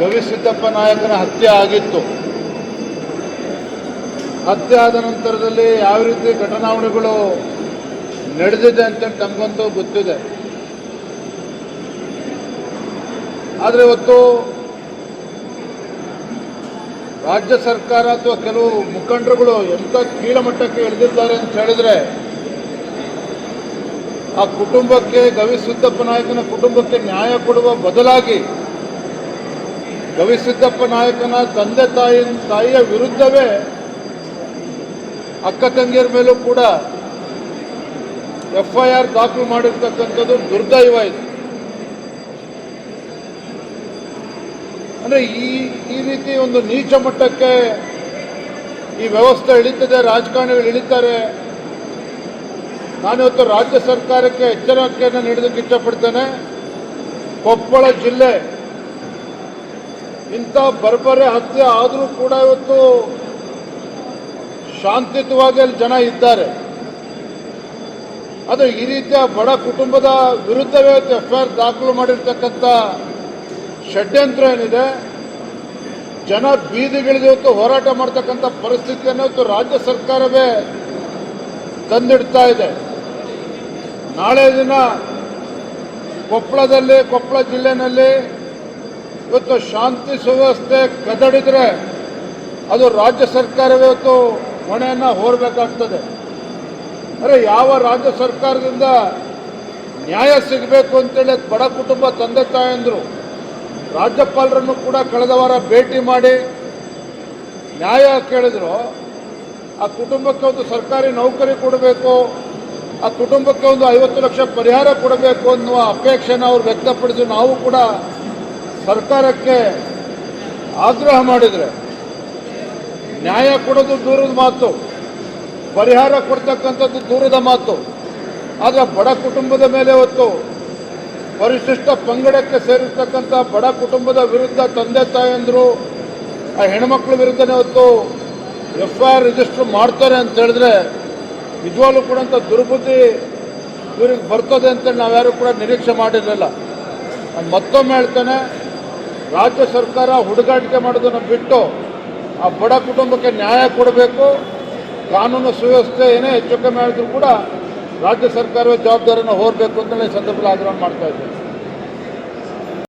ಗವಿಸಿದ್ದಪ್ಪ ನಾಯಕನ ಹತ್ಯೆ ಆಗಿತ್ತು. ಹತ್ಯೆ ಆದ ನಂತರದಲ್ಲಿ ಯಾವ ರೀತಿ ಘಟನಾವಣೆಗಳು ನಡೆದಿದೆ ಅಂತ ನಮಗಂತೂ ಗೊತ್ತಿದೆ. ಆದರೆ ಇವತ್ತು ರಾಜ್ಯ ಸರ್ಕಾರ ಅಥವಾ ಕೆಲವು ಮುಖಂಡರುಗಳು ಎಂಥ ಕೀಳಮಟ್ಟಕ್ಕೆ ಇಳಿದಿದ್ದಾರೆ ಅಂತ ಹೇಳಿದ್ರೆ ಆ ಕುಟುಂಬಕ್ಕೆ ಗವಿಸಿದ್ದಪ್ಪ ನಾಯಕನ ಕುಟುಂಬಕ್ಕೆ ನ್ಯಾಯ ಕೊಡುವ ಬದಲಾಗಿ ಗವಿಸಿದ್ದಪ್ಪ ನಾಯಕನ ತಂದೆ ತಾಯಿ, ತಾಯಿಯ ವಿರುದ್ಧವೇ ಅಕ್ಕ ತಂಗಿಯರ ಮೇಲೂ ಕೂಡ ಎಫ್ ಐ ಆರ್ ದಾಖಲು ಮಾಡಿರ್ತಕ್ಕಂಥದ್ದು ದುರ್ದೈವ ಇದು. ಅಂದರೆ ಈ ಈ ರೀತಿ ಒಂದು ನೀಚ ಮಟ್ಟಕ್ಕೆ ಈ ವ್ಯವಸ್ಥೆ ಇಳಿತದೆ, ರಾಜಕಾರಣಿಗಳು ಇಳಿತಾರೆ. ನಾನಿವತ್ತು ರಾಜ್ಯ ಸರ್ಕಾರಕ್ಕೆ ಎಚ್ಚರಿಕೆಯನ್ನು ನೀಡೋದಕ್ಕೆ ಇಷ್ಟಪಡ್ತೇನೆ. ಕೊಪ್ಪಳ ಜಿಲ್ಲೆ ಇಂಥ ಬರ್ಬರೆ ಹತ್ಯೆ ಆದರೂ ಕೂಡ ಇವತ್ತು ಶಾಂತಿಯುತವಾಗಿ ಅಲ್ಲಿ ಜನ ಇದ್ದಾರೆ. ಅದು ಈ ರೀತಿಯ ಬಡ ಕುಟುಂಬದ ವಿರುದ್ಧವೇ ಎಫ್ ಐ ಆರ್ ದಾಖಲು ಮಾಡಿರ್ತಕ್ಕಂಥ ಷಡ್ಯಂತ್ರ ಏನಿದೆ, ಜನ ಬೀದಿಗಿಳಿದು ಇವತ್ತು ಹೋರಾಟ ಮಾಡ್ತಕ್ಕಂಥ ಪರಿಸ್ಥಿತಿಯನ್ನು ಇವತ್ತು ರಾಜ್ಯ ಸರ್ಕಾರವೇ ತಂದಿಡ್ತಾ ಇದೆ. ನಾಳೆ ದಿನ ಕೊಪ್ಪಳದಲ್ಲಿ, ಕೊಪ್ಪಳ ಜಿಲ್ಲೆನಲ್ಲಿ ಇವತ್ತು ಶಾಂತಿ ಸುವ್ಯವಸ್ಥೆ ಕದಡಿದ್ರೆ ಅದು ರಾಜ್ಯ ಸರ್ಕಾರವೇ ಇವತ್ತು ಹೊಣೆಯನ್ನು ಹೋರಬೇಕಾಗ್ತದೆ. ಅಂದರೆ ಯಾವ ರಾಜ್ಯ ಸರ್ಕಾರದಿಂದ ನ್ಯಾಯ ಸಿಗಬೇಕು ಅಂತೇಳಿ ಬಡ ಕುಟುಂಬ ತಂದೆ ತಾಯಂದರು ರಾಜ್ಯಪಾಲರನ್ನು ಕೂಡ ಕಳೆದ ವಾರ ಭೇಟಿ ಮಾಡಿ ನ್ಯಾಯ ಕೇಳಿದ್ರು, ಆ ಕುಟುಂಬಕ್ಕೆ ಒಂದು ಸರ್ಕಾರಿ ನೌಕರಿ ಕೊಡಬೇಕು, ಆ ಕುಟುಂಬಕ್ಕೆ ಒಂದು ಐವತ್ತು ಲಕ್ಷ ಪರಿಹಾರ ಕೊಡಬೇಕು ಅನ್ನುವ ಅಪೇಕ್ಷೆನ ಅವ್ರು ವ್ಯಕ್ತಪಡಿಸಿ ನಾವು ಕೂಡ ಸರ್ಕಾರಕ್ಕೆ ಆಗ್ರಹ ಮಾಡಿದರೆ ನ್ಯಾಯ ಕೊಡೋದು ದೂರದ ಮಾತು, ಪರಿಹಾರ ಕೊಡ್ತಕ್ಕಂಥದ್ದು ದೂರದ ಮಾತು. ಆದರೆ ಬಡ ಕುಟುಂಬದ ಮೇಲೆ ಹೊತ್ತು ಪರಿಶಿಷ್ಟ ಪಂಗಡಕ್ಕೆ ಸೇರಿರ್ತಕ್ಕಂಥ ಬಡ ಕುಟುಂಬದ ವಿರುದ್ಧ ತಂದೆ ತಾಯಂದರು, ಆ ಹೆಣ್ಮಕ್ಳ ವಿರುದ್ಧನೇ ಹೊತ್ತು ಎಫ್ ಐ ಆರ್ ರಿಜಿಸ್ಟರ್ ಮಾಡ್ತಾರೆ ಅಂತ ಹೇಳಿದ್ರೆ ನಿಜವಾಗ್ಲೂ ಕೂಡ ಅಂತ ದುರ್ಬುದ್ಧಿ ಇವ್ರಿಗೆ ಬರ್ತದೆ ಅಂತೇಳಿ ನಾವ್ಯಾರು ಕೂಡ ನಿರೀಕ್ಷೆ ಮಾಡಿರಲಿಲ್ಲ. ನಾನು ಮತ್ತೊಮ್ಮೆ ಹೇಳ್ತೇನೆ ರಾಜ್ಯ ಸರ್ಕಾರ ಹುಡುಗಾಟಿಕೆ ಮಾಡೋದನ್ನು ಬಿಟ್ಟು ಆ ಬಡ ಕುಟುಂಬಕ್ಕೆ ನ್ಯಾಯ ಕೊಡಬೇಕು, ಕಾನೂನು ಸುವ್ಯವಸ್ಥೆ ಏನೇ ಹೆಚ್ಚು ಕಮ್ಮಿ ಆದರೂ ಕೂಡ ರಾಜ್ಯ ಸರ್ಕಾರವೇ ಜವಾಬ್ದಾರಿಯನ್ನು ಹೊರಬೇಕು ಅಂತಲೇ ಸಂದರ್ಭದಲ್ಲಿ ಆಗ್ರಹ ಮಾಡ್ತಾ ಇದ್ದೇನೆ.